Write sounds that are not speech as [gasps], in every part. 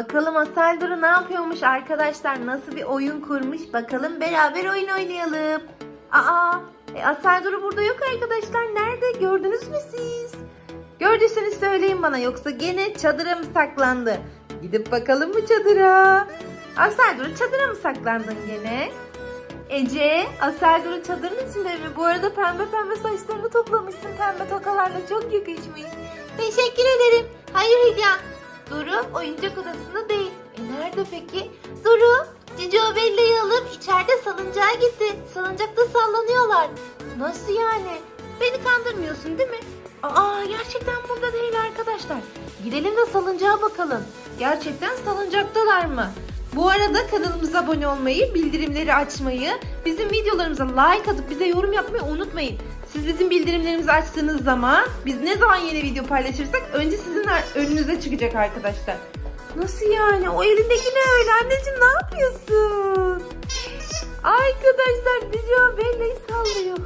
Bakalım Asel Duru ne yapıyormuş arkadaşlar? Nasıl bir oyun kurmuş? Bakalım beraber oyun oynayalım. Aa, e, Asel Duru burada yok arkadaşlar. Nerede? Gördünüz mü siz? Gördüyseniz söyleyin bana yoksa gene çadıra mı saklandı? Gidip bakalım mı çadıra? Asel Duru çadıra mı saklandın gene? Ece, Asel Duru çadırın içinde mi? Bu arada pembe pembe saçlarını toplamışsın pembe tokalarla çok yakışmış. Teşekkür ederim. Hayır Hülya. Duru oyuncak odasında değil. E nerede peki? Duru, Cici Bella'yı alıp içeride salıncağa gitti. Salıncakta sallanıyorlar. Nasıl yani? Beni kandırmıyorsun değil mi? Aa gerçekten burada değil arkadaşlar. Gidelim de salıncağa bakalım. Gerçekten salıncaktalar mı? Bu arada kanalımıza abone olmayı, bildirimleri açmayı, bizim videolarımıza like atıp bize yorum yapmayı unutmayın. Siz bizim bildirimlerimizi açtığınız zaman biz ne zaman yeni video paylaşırsak önce sizin önünüze çıkacak arkadaşlar. Nasıl yani? O elindeki ne öyle? Anneciğim ne yapıyorsun? Arkadaşlar Dijo Bella'yı sallıyor.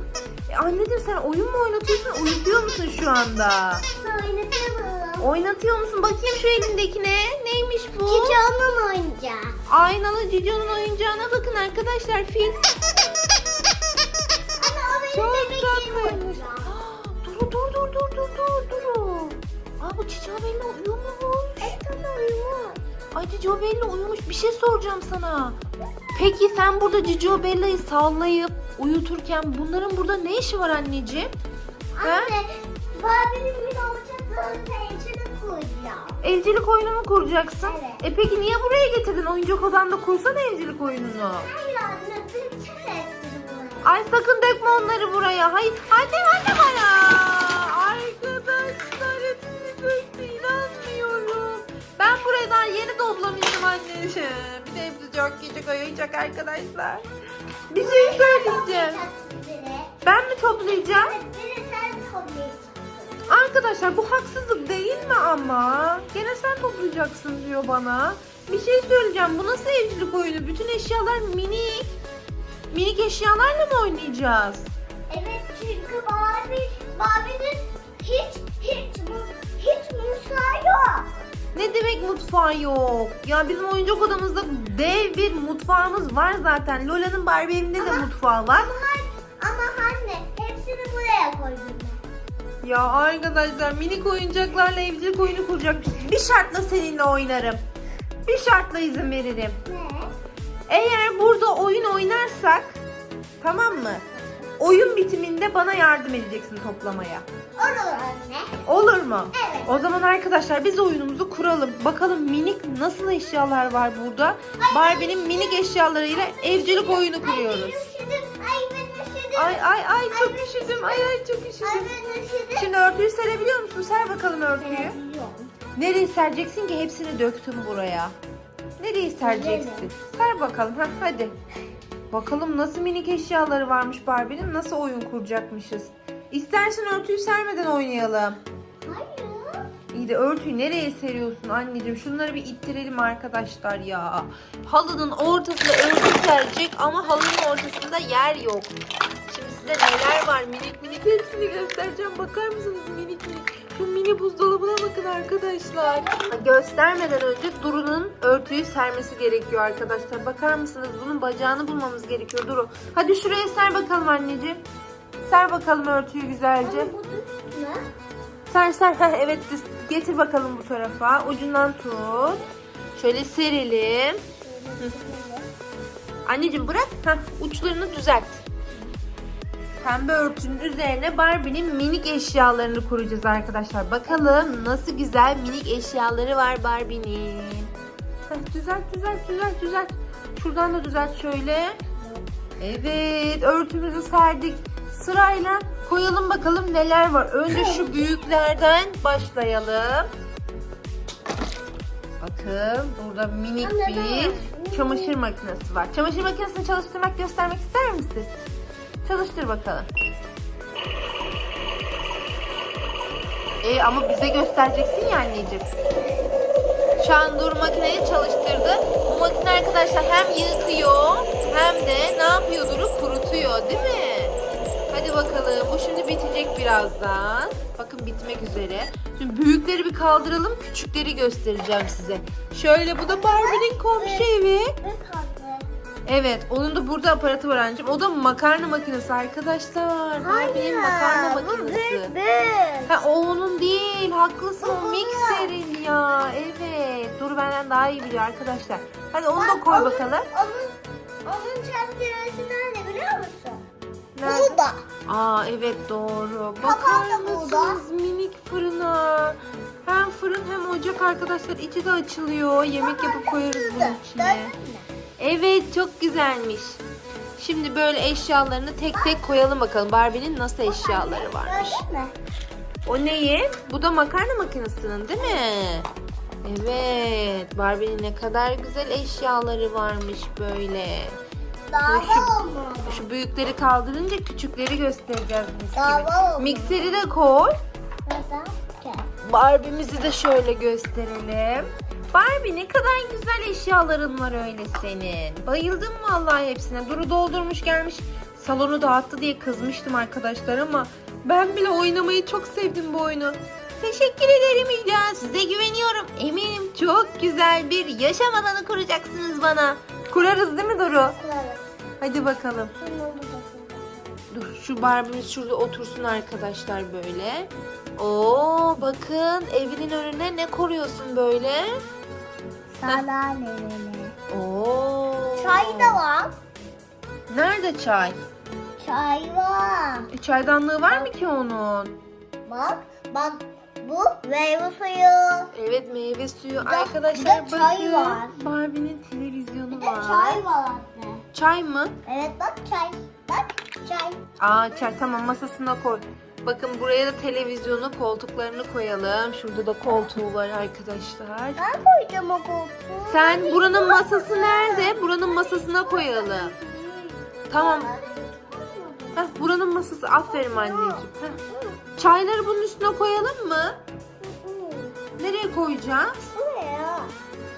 E anneciğim sen oyun mu oynatıyorsun? Uyutuyor musun şu anda? Oynatamam. Oynatıyor musun? Bakayım şu elindekine. Neymiş bu? Cici onun oyuncağı. Aynalı Cico'nun oyuncağına bakın arkadaşlar. Fil. Ama tatlıymış. oyuncağı. Dur dur dur dur dur dur dur. Aa bu Cico Bella uyumuş. Evet ona uyumaz. Ay Cico Bella uyumuş. Bir şey soracağım sana. Peki sen burada Cico Bella'yı sallayıp uyuturken bunların burada ne işi var anneciğim? Anne, Barbie'nin bir oyuncaklarını içine koyacağım. Evcilik oyunu mu kuracaksın? Evet. E peki niye buraya getirdin? Oyuncak odanda kursana evcilik oyununu. Hayır anne, bir bunu. Ay sakın dökme onları buraya. Hayır. Anne anne bana. Arkadaşlar hepsini döktü. inanmıyorum. Ben buraya daha yeni toplamıştım anneciğim. Bir de hepsi çok küçük oyuncak arkadaşlar. Bir şey söyleyeceğim. Ben mi toplayacağım? Arkadaşlar bu haksızlık değil mi ama? Gene sen toplayacaksın diyor bana. Bir şey söyleyeceğim. Bu nasıl evcilik oyunu? Bütün eşyalar minik. Minik eşyalarla mı oynayacağız? Evet çünkü Barbie, Barbie'nin hiç, hiç, hiç mutfağı yok. Ne demek mutfağı yok? Ya bizim oyuncak odamızda dev bir mutfağımız var zaten. Lola'nın Barbie evinde de Ama- mutfağı var. Ama, ama anne, hepsini buraya koydum. Ya arkadaşlar minik oyuncaklarla evcilik oyunu kuracakmışız. Bir şartla seninle oynarım. Bir şartla izin veririm. Ne? Eğer burada oyun oynarsak tamam mı? Oyun bitiminde bana yardım edeceksin toplamaya. Olur anne. Olur mu? Evet. O zaman arkadaşlar biz oyunumuzu kuralım. Bakalım minik nasıl eşyalar var burada. Barbie'nin minik eşyalarıyla evcilik oyunu kuruyoruz. Ay. Ay ay çok üşüdüm. Ay ay çok Ay üşüdüm. Şimdi örtüyü serebiliyor musun? Ser bakalım örtüyü. Nereye sereceksin ki hepsini döktüm buraya. Nereye sereceksin? Ser bakalım. Heh, hadi. Bakalım nasıl minik eşyaları varmış Barbie'nin. Nasıl oyun kuracakmışız. İstersen örtüyü sermeden oynayalım. Hayır. İyi de örtüyü nereye seriyorsun anneciğim? Şunları bir ittirelim arkadaşlar ya. Halının ortasına örtü serecek ama halının ortasında yer yok. Şimdi size neler var minik minik hepsini göstereceğim. Bakar mısınız minik minik? Şu mini buzdolabına bakın arkadaşlar. Göstermeden önce Duru'nun örtüyü sermesi gerekiyor arkadaşlar. Bakar mısınız? Bunun bacağını bulmamız gerekiyor Duru. Hadi şuraya ser bakalım anneciğim. Ser bakalım örtüyü güzelce. Ama bu üstüne. Ser ser. Heh, evet düz- getir bakalım bu tarafa. Ucundan tut. Şöyle serelim. Anneciğim bırak. Heh, uçlarını düzelt. Pembe örtünün üzerine Barbie'nin minik eşyalarını kuracağız arkadaşlar. Bakalım nasıl güzel minik eşyaları var Barbie'nin. Düzelt düzelt düzelt düzelt. Şuradan da düzelt şöyle. Evet örtümüzü serdik. Sırayla koyalım bakalım neler var. Önce şu [laughs] büyüklerden başlayalım. Bakın burada minik bir çamaşır makinesi var. Çamaşır makinesini çalıştırmak göstermek ister misin? Çalıştır bakalım. E ama bize göstereceksin ya anneciğim. Şu an Dur makineyi çalıştırdı. Bu makine arkadaşlar hem yıkıyor hem de ne yapıyor Duru? Kurutuyor değil mi? Hadi bakalım. Bu şimdi bitecek birazdan. Bakın bitmek üzere. Şimdi büyükleri bir kaldıralım. Küçükleri göstereceğim size. Şöyle bu da Barbie'nin komşu evi. Evet onun da burada aparatı var anneciğim. O da makarna makinesi arkadaşlar. Barbie'nin makarna makinesi. Ha o onun değil. Haklısın o mikserin ya. Evet. Dur benden daha iyi biliyor arkadaşlar. Hadi onu da koy onun- bakalım. Onun, onun çerçevesi nerede biliyor musun? Nerede? Burada. Aa evet doğru. Bakar mısınız minik fırına? Hem fırın hem ocak arkadaşlar. içi de açılıyor. Yemek yapıp koyarız bunun içine. Evet çok güzelmiş. Şimdi böyle eşyalarını tek tek koyalım bakalım. Barbie'nin nasıl eşyaları varmış. O neyi? Bu da makarna makinesinin değil mi? Evet. Barbie'nin ne kadar güzel eşyaları varmış böyle. Dava Şu-. Şu büyükleri kaldırınca küçükleri göstereceğiz gibi. Mikseri de koy. Barbie'mizi de şöyle gösterelim. Barbie ne kadar güzel eşyaların var öyle senin. Bayıldım vallahi hepsine. Duru doldurmuş gelmiş salonu dağıttı diye kızmıştım arkadaşlar ama ben bile oynamayı çok sevdim bu oyunu. Teşekkür ederim İlya. Size güveniyorum. Eminim çok güzel bir yaşam alanı kuracaksınız bana. Kurarız değil mi Duru? Kulağım. Hadi bakalım. Bakın. Dur şu Barbie'miz şurada otursun arkadaşlar böyle. Oo bakın evinin önüne ne koruyorsun böyle? Sandalyeli. Oo. Çay da var. Nerede çay? Çay var. E, çaydanlığı var mı ki onun? Bak, bak bu meyve suyu. Evet meyve suyu. Bir de- Arkadaşlar bir de çay bakın. var. Barbie'nin televizyonu Bir de var. çay var anne. Çay mı? Evet bak çay. Bak çay. Aa çay tamam masasına koy. Bakın buraya da televizyonu, koltuklarını koyalım. Şurada da koltuğu var arkadaşlar. Ben koyacağım o koltuğu. Sen buranın masası nerede? Buranın masasına koyalım. Tamam. Heh, buranın masası. Aferin anneciğim. Heh. Çayları bunun üstüne koyalım mı? Nereye koyacağız? Buraya.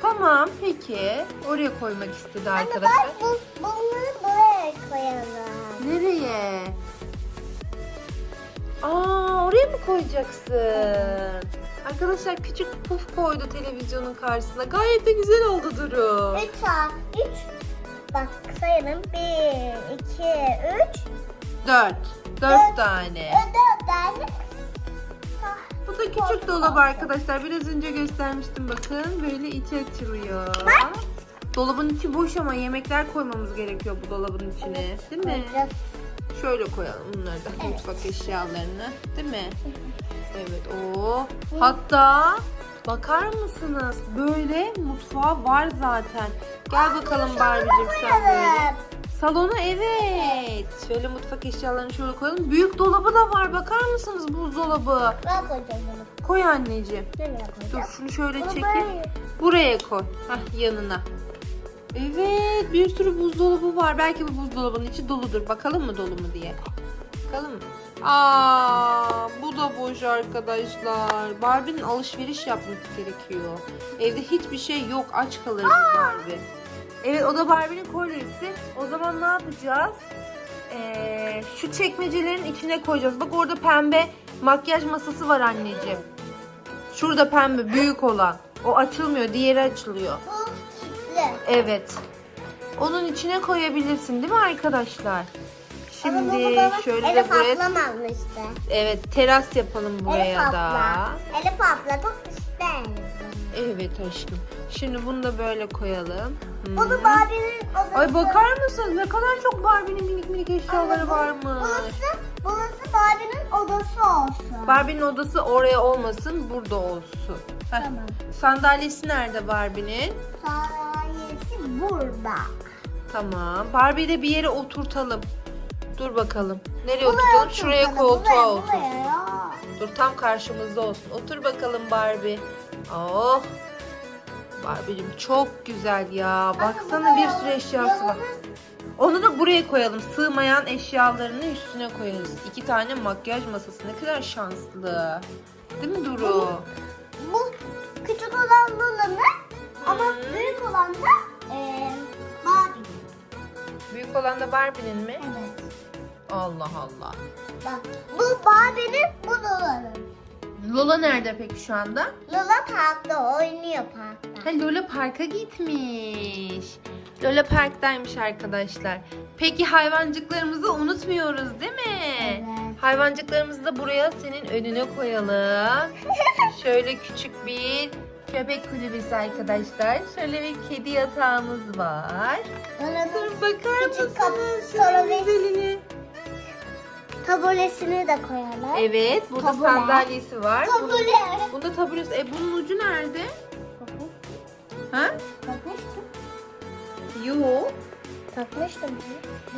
Tamam peki. Oraya koymak istedi Anne arkadaşlar. bak bu, bunları buraya koyalım. Nereye? Aa oraya mı koyacaksın? Arkadaşlar küçük puf koydu televizyonun karşısına. Gayet de güzel oldu Duru. Üç tane. Üç. Bak sayalım. Bir, iki, üç. Dört. Dört Dört. tane. Dört tane. Bu da küçük dolap arkadaşlar. Biraz önce göstermiştim bakın. Böyle içi açılıyor. Dolabın içi boş ama yemekler koymamız gerekiyor bu dolabın içine. Değil mi? Koyacağız. Şöyle koyalım bunları da Evet. mutfak eşyalarını. Değil mi? Evet o. Hatta bakar mısınız? Böyle mutfağı var zaten. Gel bakalım Barbie'cim sen böyle. Salona evet. Şöyle mutfak eşyalarını şöyle koyalım. Büyük dolabı da var. Bakar mısınız buzdolabı? Ben koyacağım bunu. Koy anneciğim. Nereye Dur şunu şöyle böyle- buraya koy. Hah yanına. Evet bir sürü buzdolabı var. Belki bu buzdolabının içi doludur. Bakalım mı dolu mu diye. Bakalım mı? Aa, bu da boş arkadaşlar. Barbie'nin alışveriş yapması gerekiyor. Evde hiçbir şey yok. Aç kalır Barbie. Evet o da Barbie'nin kolyesi. O zaman ne yapacağız? Ee, şu çekmecelerin içine koyacağız. Bak orada pembe makyaj masası var anneciğim. Şurada pembe büyük olan. O açılmıyor. Diğeri açılıyor. Evet. Onun içine koyabilirsin değil mi arkadaşlar? Ama Şimdi bu baba şöyle de Elif buraya ablam almıştı. evet teras yapalım Elif buraya da. abla. Elif abla çok işte. Evet aşkım. Şimdi bunu da böyle koyalım. Hmm. Bu da Barbie'nin odası. Ay bakar mısın? Ne kadar çok Barbie'nin minik minik eşyaları varmış. Burası, burası Barbie'nin odası olsun. Barbie'nin odası oraya olmasın, burada olsun. Heh. Tamam. Sandalyesi nerede Barbie'nin? Sandalyesi burada. Tamam. Barbie'yi de bir yere oturtalım. Dur bakalım. Nereye Buraya oturtalım? Şuraya koltuğa buraya, otur. buraya. Dur tam karşımızda olsun. Otur bakalım Barbie. Oh. Barbie'cim çok güzel ya. Baksana bir sürü eşyası var. Onu da buraya koyalım. Sığmayan eşyalarını üstüne koyarız. İki tane makyaj masası. Ne kadar şanslı. Değil mi Duru? Bu küçük Büyük olan da Barbie'nin mi? Evet. Allah Allah. Bak bu Barbie'nin bu Lola'nın. Lola nerede peki şu anda? Lola parkta oynuyor parkta. Ha Lola Park'a gitmiş. Lola Park'taymış arkadaşlar. Peki hayvancıklarımızı unutmuyoruz değil mi? Evet. Hayvancıklarımızı da buraya senin önüne koyalım. [laughs] Şöyle küçük bir köpek kulübesi arkadaşlar. Şöyle bir kedi yatağımız var. Lola'nın Bakar mısınız? güzeline. taburesini de koyalım. Evet, burada Tabure. sandalyesi var. Bunun- Tabure. Bunda taburesi. E bunun ucu nerede? Ha? Takmıştım. Yo. Takmıştım.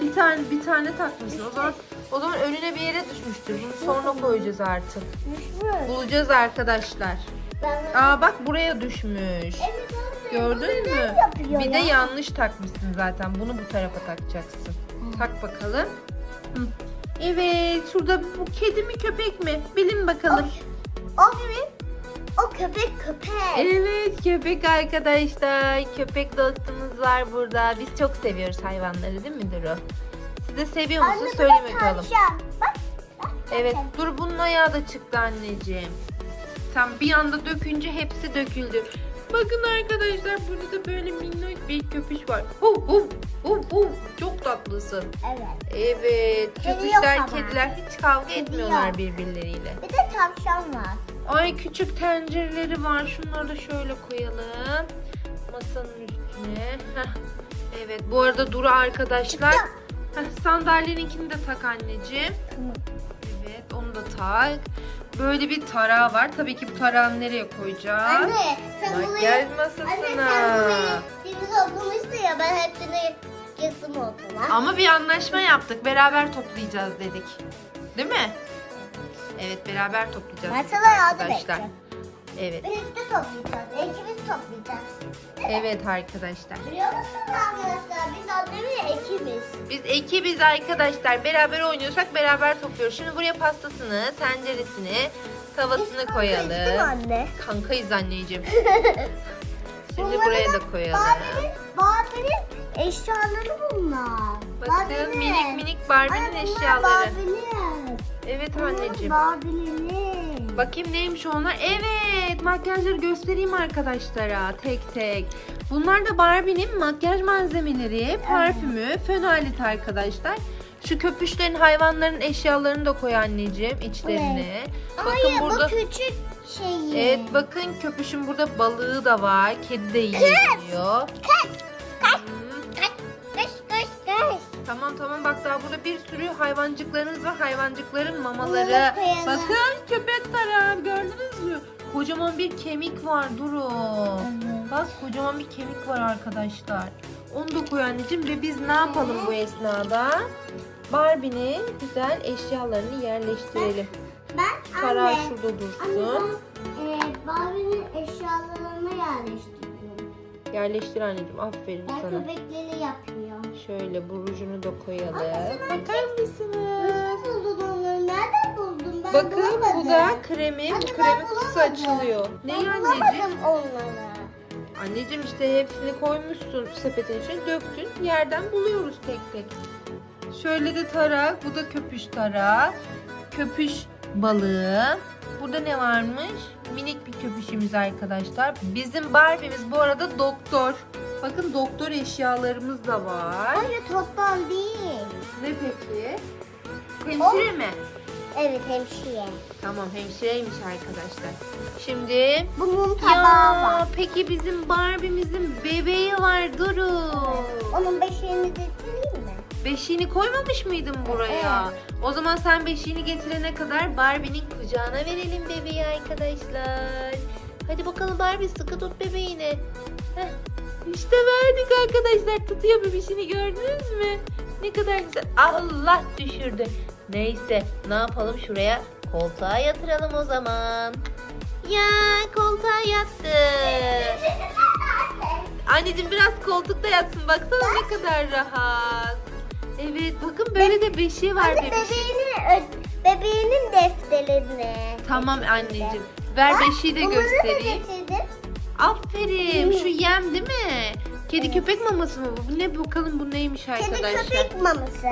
Bir tane bir tane takmışsın. O zaman o zaman önüne bir yere düşmüştür. Bunu sonra koyacağız artık. Düşmüş. Bulacağız arkadaşlar. Ben... Aa bak buraya düşmüş. Evet. Gördün mü? Bir de ya? yanlış takmışsın zaten. Bunu bu tarafa takacaksın. Tak bakalım. Hı. Evet, şurada bu kedi mi köpek mi? Bilin bakalım. O, o köpek köpek. Evet, köpek arkadaşlar. Köpek dostumuz var burada. Biz çok seviyoruz hayvanları değil mi Duru? Siz de seviyor musun? Anne bu Söyle bakalım. tavşan. Bak. bak Evet, dur bunun ayağı da çıktı anneciğim. Sen bir anda dökünce hepsi döküldü. Bakın arkadaşlar burada da böyle minnoş bir köpüş var. Hu hu hu hu. Çok tatlısın. Evet. Evet, Kedi yok köpüşler, ama. kediler hiç kavga Kedi etmiyorlar yok. birbirleriyle. Bir de tavşan var. Ay küçük tencereleri var. Şunları da şöyle koyalım. Masanın üstüne. Heh. Evet, bu arada Duru arkadaşlar. Heh, sandalyeninkini de tak anneciğim. Tamam. Onu da tak. Böyle bir tarağı var. Tabii ki bu tarağı nereye koyacağız? Anne sen burayı... Makyaj Anne sen masasına. deniz okumuştun ya ben hepsini yazım okula. Ama bir anlaşma yaptık. Beraber toplayacağız dedik. Değil mi? Evet beraber toplayacağız. Ben sana yardım edeceğim. Evet. Birlikte toplayacağız. İkimiz toplayacağız. Evet arkadaşlar. Biliyor musunuz arkadaşlar biz annemle ekibiz. Biz ekibiz arkadaşlar. Beraber oynuyorsak beraber topluyoruz. Şimdi buraya pastasını, tenceresini, tavasını Biz koyalım. kankayız anne? Kankayız anneciğim. [laughs] Şimdi Bunları buraya da koyalım. Barbie'nin, eşyaları bunlar. Bakın Barbie'nin. minik minik Barbie'nin eşyaları. Barbie'nin. Evet anneciğim. Barbie'nin. Bakayım neymiş onlar? Evet makyajları göstereyim arkadaşlara tek tek. Bunlar da Barbie'nin makyaj malzemeleri, parfümü, fön aleti arkadaşlar. Şu köpüşlerin hayvanların eşyalarını da koy anneciğim içlerine. Bakın Hayır burada bu küçük şeyi. Evet bakın köpüşün burada balığı da var. Kedi de yiyebiliyor. Kaç. Kaç. Tamam bak daha burada bir sürü hayvancıklarınız var. Hayvancıkların mamaları. Koyalım. Bakın köpek tarağı gördünüz mü? Kocaman bir kemik var durun. Bak kocaman bir kemik var arkadaşlar. Onu da koy anneciğim ve biz ne yapalım bu esnada? Barbie'nin güzel eşyalarını yerleştirelim. Ben Tarağı anne. şurada Anne dursun. ben e, Barbie'nin eşyalarını yerleştiriyorum. Yerleştir anneciğim aferin Ben sana. köpekleri yapıyorum. Şöyle bu rujunu da koyalım. Bakar mısınız? Nasıl buldun onları? Nereden buldun? Ben Bakın bulamadım. bu da kremi. Bu Anne, ben kremin kutusu bulamadım. açılıyor. Ne Ben anneciğim? bulamadım onları. Anneciğim işte hepsini koymuşsun sepetin içine döktün. Yerden buluyoruz tek tek. Şöyle de tarak. Bu da köpüş tarağı. Köpüş balığı. Burada ne varmış? Minik bir köpüşümüz arkadaşlar. Bizim Barbie'miz bu arada doktor. Bakın doktor eşyalarımız da var. Hayır toptan değil. Ne peki? Hemşire mi? Evet hemşire. Tamam hemşireymiş arkadaşlar. Şimdi Bunun tabağı ya var. peki bizim Barbie'mizin bebeği var Duru. Onun beşiğini getireyim mi? Beşiğini koymamış mıydın buraya? O zaman sen beşiğini getirene kadar Barbie'nin kucağına verelim bebeği arkadaşlar. Hadi bakalım Barbie sıkı tut bebeğini. Heh. İşte verdik arkadaşlar. Tutuyor bebişini gördünüz mü? Ne kadar güzel. Allah düşürdü. Neyse ne yapalım şuraya koltuğa yatıralım o zaman. Ya koltuğa yattı. [laughs] Anneciğim biraz koltukta yatsın. Baksana ne kadar rahat. Evet bakın böyle de beşiği var Anne bebişin. bebeğinin, ö- bebeğinin defterini. Tamam anneciğim. Ver Bak, beşiği de bunları da göstereyim. getirdim. Aferin. Şu yem değil mi? Kedi köpek maması mı bu? Bu ne bakalım bu neymiş Kedi arkadaşlar? köpek maması.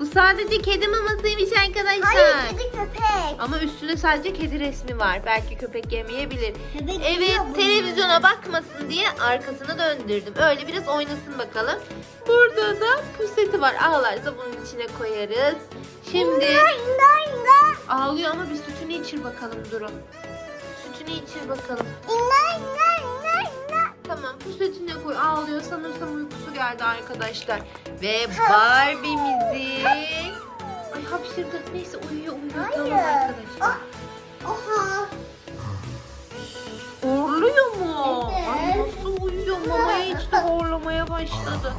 Bu sadece kedi mamasıymış arkadaşlar. Hayır kedi köpek. Ama üstünde sadece kedi resmi var. Belki köpek yemeyebilir. Köpek Evet televizyona bakmasın diye arkasını döndürdüm. Öyle biraz oynasın bakalım. Burada da puseti var. Ağlarsa bunun içine koyarız. Şimdi ağlıyor ama bir sütünü içir bakalım Duru. Sütünü içir bakalım. Tamam pusetine koy. Ağlıyor sanırsam uykusu geldi arkadaşlar. Ve Barbie'mizi... Ay hapşırdı. Neyse uyuyor uyuyor. Tamam Hayır. arkadaşlar. Ah, Oha. Horluyor mu? Ay Evet. nasıl uyuyor? Mamaya içti horlamaya başladı.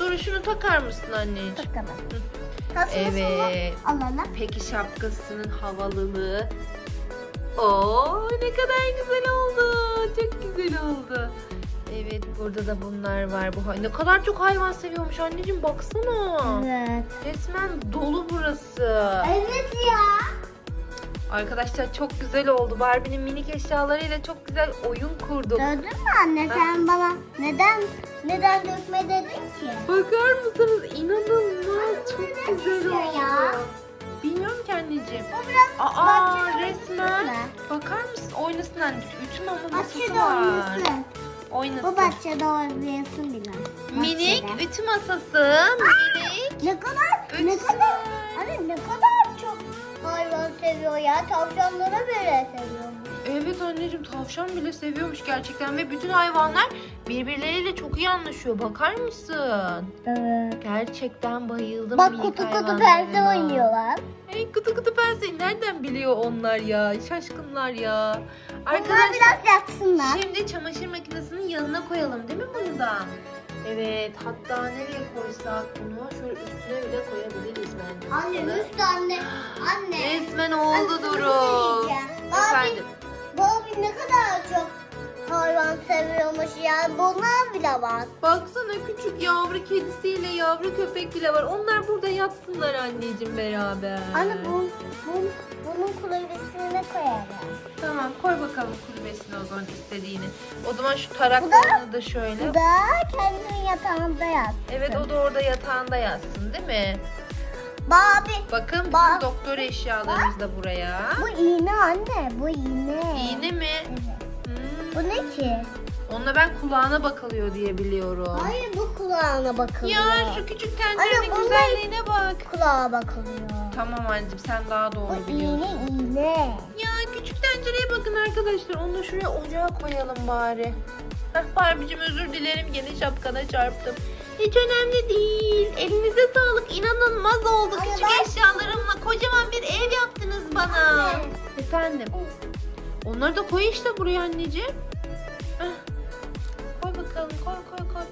Dur şunu takar mısın anneciğim? Tasmasını Evet. alalım. Peki şapkasının havalılığı. Oo ne kadar güzel oldu. Çok güzel oldu. Evet burada da bunlar var. Bu hay- ne kadar çok hayvan seviyormuş anneciğim baksana. Evet. Resmen dolu burası. Evet ya. Arkadaşlar çok güzel oldu. Barbie'nin minik eşyalarıyla çok güzel oyun kurduk. Gördün mü anne sen bana neden neden dökme dedin ki? Bakar mısınız? İnanılmaz. Çok güzel oldu. ya? Bilmiyorum ki anneciğim. Bu biraz Aa bahçede resmen. Bakar mısın? Oynasın anneciğim. Ütü mama masası Bahçede var. oynasın. Oynasın. Bu bahçede oynayasın biraz. Minik Bahçede. ütü masası. Minik. Ne kadar ne Ütüsü kadar anne ne kadar çok hayvan seviyor ya. Tavşanlara bile seviyormuş. Evet anneciğim tavşan bile seviyormuş gerçekten ve bütün hayvanlar birbirleriyle çok iyi anlaşıyor. Bakar mısın? Evet. Gerçekten bayıldım Bak kutu kutu pense oynuyorlar. Ay kutu kutu penseyi nereden biliyor onlar ya? Şaşkınlar ya. Onlar Arkadaşlar biraz yatsınlar. şimdi çamaşır makinesinin yanına koyalım değil mi bunu da? Evet hatta nereye koysak bunu şöyle üstüne bile koyabiliriz bence. Anne Bakalım. üst anne. [gasps] Anne. Resmen Anne, oldu sana Duru. bir şey diyeceğim. Barbie- Efendim. Ne kadar çok hayvan seviyormuş ya. Bunlar bile var. Baksana küçük yavru kedisiyle yavru köpek bile var. Onlar burada yatsınlar anneciğim beraber. Anne bu, bu, bunun kulübesine koyalım. Tamam koy bakalım kulübesine o zaman istediğini. O zaman şu taraklarını da şöyle. Bu da kendinin yatağında yat. Evet o da orada yatağında yatsın değil mi? Barbie. Bakın bütün Bak. doktor eşyalarımız da buraya. Bu iğne anne. Bu iğne. İğne mi? Evet. Hmm. Bu ne ki? Onunla ben kulağına bakılıyor diye biliyorum. Hayır bu kulağına bakılıyor. Ya şu küçük tencerenin Anne, bunlar- güzelliğine bak. Kulağa bakılıyor. Tamam anneciğim sen daha Bu doğru iğne biliyorsun. iğne. Ya küçük tencereye bakın arkadaşlar. Onu şuraya ocağa koyalım bari. Heh Barbie'cim özür dilerim gene şapkana çarptım. Hiç önemli değil. Elinize sağlık. İnanılmaz oldu. Anne, Küçük ben- eşyalarımla kocaman bir ev yaptınız bana. Anne. Efendim. Onları da koy işte buraya anneciğim. Koy bakalım koy koy koy.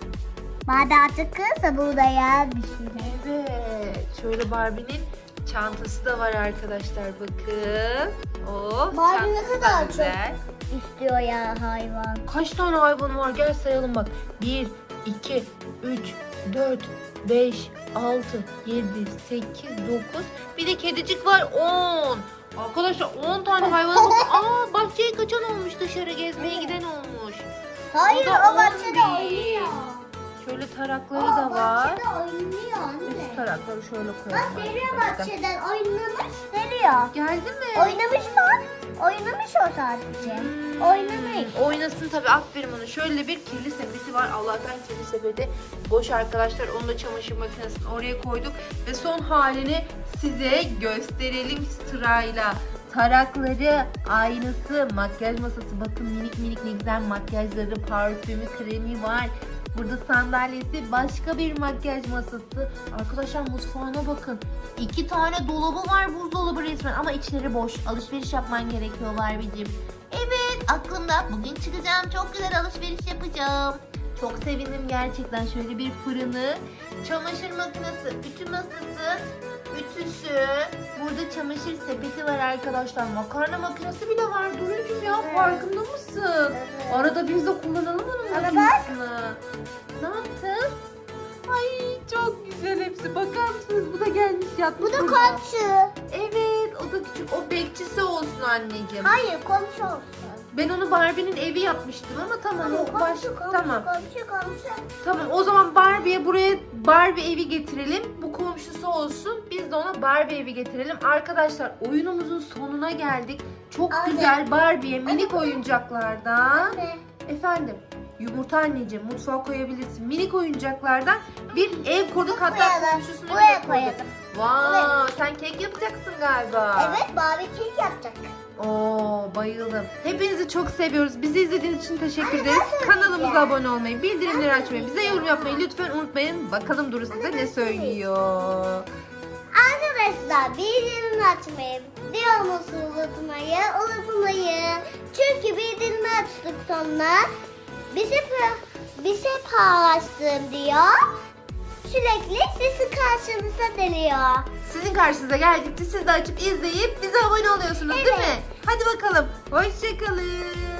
Bardağı tıkırsa burada yer bir şey. Evet. Şöyle Barbie'nin çantası da var arkadaşlar bakın. Oh, Barbie ne çantası da kadar çok. güzel. İstiyor ya hayvan. Kaç tane hayvan var? Gel sayalım bak. 1, 2, 3, 4, 5, 6, 7, 8, 9. Bir de kedicik var 10. Arkadaşlar 10 tane hayvan oldu. [laughs] Aa bahçeye kaçan olmuş dışarı gezmeye giden olmuş. Hayır da o on bahçede değil. oynuyor. Şöyle tarakları O da var. bahçede oynuyor Üst anne. tarakları şöyle Bak koyalım geliyor arkadaşlar. bahçeden oynamış geliyor. Geldi mi? Oynamış bak. Oynamış o sadece. Oynamış. Oynasın tabii aferin ona. Şöyle bir kirli sepeti var. Allah'tan kirli sepeti boş arkadaşlar. Onu da çamaşır makinesinin oraya koyduk. Ve son halini size gösterelim sırayla. Tarakları, aynası, makyaj masası. Bakın minik minik ne güzel makyajları, parfümü, kremi var. Burada sandalyesi, başka bir makyaj masası. Arkadaşlar mutfağına bakın. İki tane dolabı var buzdolabı resmen ama içleri boş. Alışveriş yapman gerekiyor Barbie'cim. Evet aklımda bugün çıkacağım çok güzel alışveriş yapacağım. Çok sevindim gerçekten şöyle bir fırını, çamaşır makinesi, ütü masası, ütüsü, burada çamaşır sepeti var arkadaşlar. Makarna makinesi bile var Duru'cum ya Evet. farkında mısın? Evet. Arada biz de kullanalım onun makinesini. Ne yaptın? Ay çok güzel hepsi. Bakar mısınız? Bu da gelmiş yatmış. Bu da burada. komşu. Evet o da küçük. O bekçisi olsun anneciğim. Hayır komşu olsun. Ben onu Barbie'nin evi yapmıştım ama tamam o baş Komşu, komşu, tamam. komşu, komşu. Tamam o zaman Barbie'ye buraya Barbie evi getirelim. Bu komşusu olsun. Biz de ona Barbie evi getirelim. Arkadaşlar oyunumuzun sonuna geldik. Çok Anne. güzel Barbie'ye minik oyuncaklardan. Anne, Efendim yumurta anneciğim mutfağa koyabilirsin. Minik oyuncaklardan bir ev kurduk hatta koyalım. komşusuna Buraya bile kurduk. koyalım. Vay sen kek yapacaksın galiba. Evet Barbie kek yapacak. Oo bayıldım. Hepinizi çok seviyoruz. Bizi izlediğiniz için teşekkür Anne, ederiz. ben Kanalımıza söyleyeceğim. abone olmayı, bildirimleri açmayı, bize yorum yapmayı lütfen unutmayın. Bakalım Duru size Anne, ne ben söylüyor. Arkadaşlar bildirim açmayı, videomuzu unutmayı unutmayın. Çünkü bildirimi açtık sonra bize, pa- bize paylaştım diyor. Sürekli sizin karşınıza geliyor. Sizin karşınıza geldikçe siz de açıp izleyip bize abone oluyorsunuz değil mi? Evet. Hadi bakalım. Hoşçakalın.